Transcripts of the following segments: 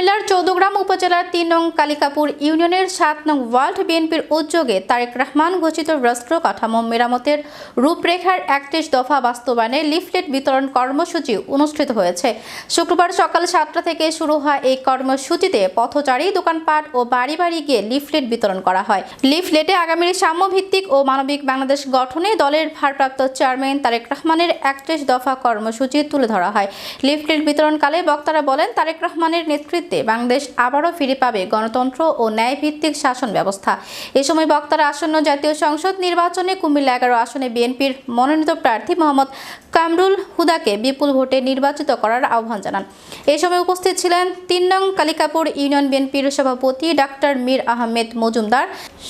কুমিল্লার চৌদ্দগ্রাম উপজেলার তিন নং কালিকাপুর ইউনিয়নের সাত নং ওয়ার্ল্ড বিএনপির উদ্যোগে তারেক রহমান ঘোষিত রাষ্ট্র কাঠামো মেরামতের রূপরেখার একত্রিশ দফা বাস্তবায়নে লিফলেট বিতরণ কর্মসূচি অনুষ্ঠিত হয়েছে। শুক্রবার সকাল সাতটা থেকে শুরু হয় এই কর্মসূচিতে পথচারী, দোকানপাট ও বাড়ি বাড়ি গিয়ে লিফলেট বিতরণ করা হয়। লিফলেটে আগামীর সাম্যভিত্তিক ও মানবিক বাংলাদেশ গঠনে দলের ভারপ্রাপ্ত চেয়ারম্যান তারেক রহমানের একত্রিশ দফা কর্মসূচি তুলে ধরা হয়। লিফলেট বিতরণকালে বক্তারা বলেন, তারেক রহমানের নেতৃত্বে বাংলাদেশ আবারও ফিরে পাবে গণতন্ত্র ও ন্যায়ভিত্তিক শাসন ব্যবস্থা। এ সময় বক্তারা আসন্ন জাতীয় সংসদ নির্বাচনে কুমিল্লা এগারো আসনে বিএনপির মনোনীত প্রার্থী মোহাম্মদ কামরুল হুদাকে বিপুল ভোটে নির্বাচিত করার আহ্বান জানান। এ সময় উপস্থিত ছিলেন তিন নং কালিকাপুর ইউনিয়ন বিএনপির সভাপতি ডাক্তার মীর আহমেদ মজুমদার,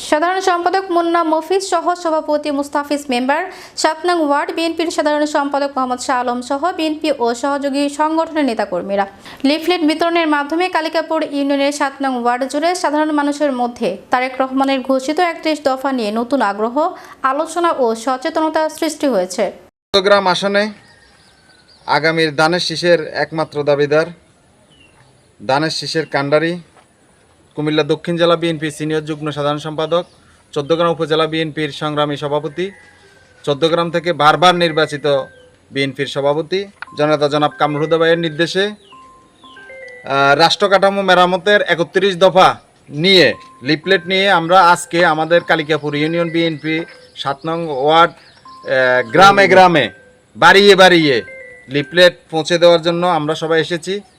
সাধারণ সম্পাদক মুন্না মফিজ সহ সভাপতি মুস্তাফিজ মেম্বার, সাত নং ওয়ার্ড বিএনপির সাধারণ সম্পাদক মোহাম্মদ শাহ আলম সহ বিএনপি ও সহযোগী সংগঠনের নেতাকর্মীরা। লিফলেট বিতরণের মাধ্যমে কালিকাপুর ইউনিয়নের সাত নং ওয়ার্ড জুড়ে সাধারণ মানুষের মধ্যে তারেক রহমানের ঘোষিত একত্রিশ দফা নিয়ে নতুন আগ্রহ, আলোচনা ও সচেতনতা সৃষ্টি হয়েছে। চট্টগ্রাম আসনে আগামীর দানের শীষের একমাত্র দাবিদার। দানের শীষের কাণ্ডারি, কুমিল্লা দক্ষিণ জেলা বিএনপি সিনিয়র যুগ্ম সাধারণ সম্পাদক চোদ্দগ্রাম উপজেলা বিএনপির সংগ্রামী সভাপতি চোদ্দগ্রাম থেকে বারবার নির্বাচিত বিএনপির সভাপতি, জনতা জনাব কামরুদা ভাইয়ের নির্দেশে রাষ্ট্র কাঠামো মেরামতের একত্রিশ দফা নিয়ে, লিফলেট নিয়ে আমরা আজকে আমাদের কালিকাপুর ইউনিয়ন বিএনপি সাত নং ওয়ার্ড গ্রামে গ্রামে বাড়িয়ে বাড়িয়ে লিফলেট পৌঁছে দেওয়ার জন্য আমরা সবাই এসেছি।